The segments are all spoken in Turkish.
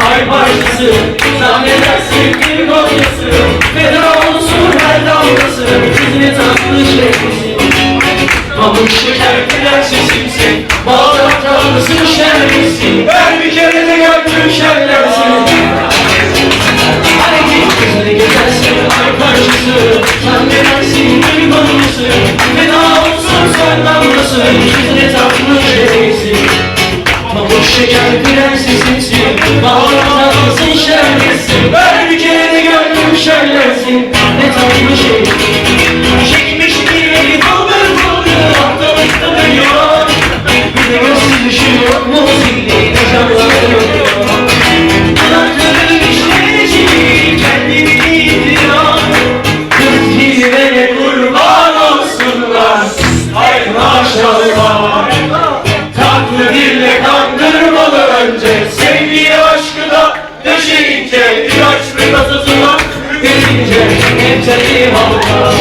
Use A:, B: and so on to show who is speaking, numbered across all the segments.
A: ay parçası Zannedersin bir kocası Feda olsun her damlası Yüzüne tatlı şeklisi Pamuk şeker prensesimsin Bağdat tanrısın şerlisin Ben bir kere de gördüm şerlersin Ay gözüne gezersin ay parçası. Zannedersin bir kocası Feda olsun sen damlası Yüzüne tatlı şeklisi Pamuk şeker maşallah. Tatlı dille kandırmalı önce yeterli halka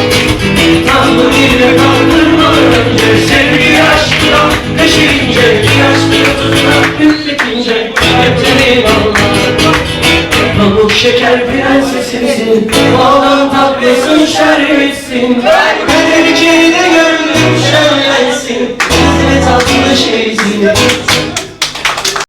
A: Tatlı dille kandırmalı önce Sevgiye aşkı da döşeyince İlaç ve gazozuna Üfletince yeterli halka Pamuk şeker prensesimsin Bağdan tatlısın bir kere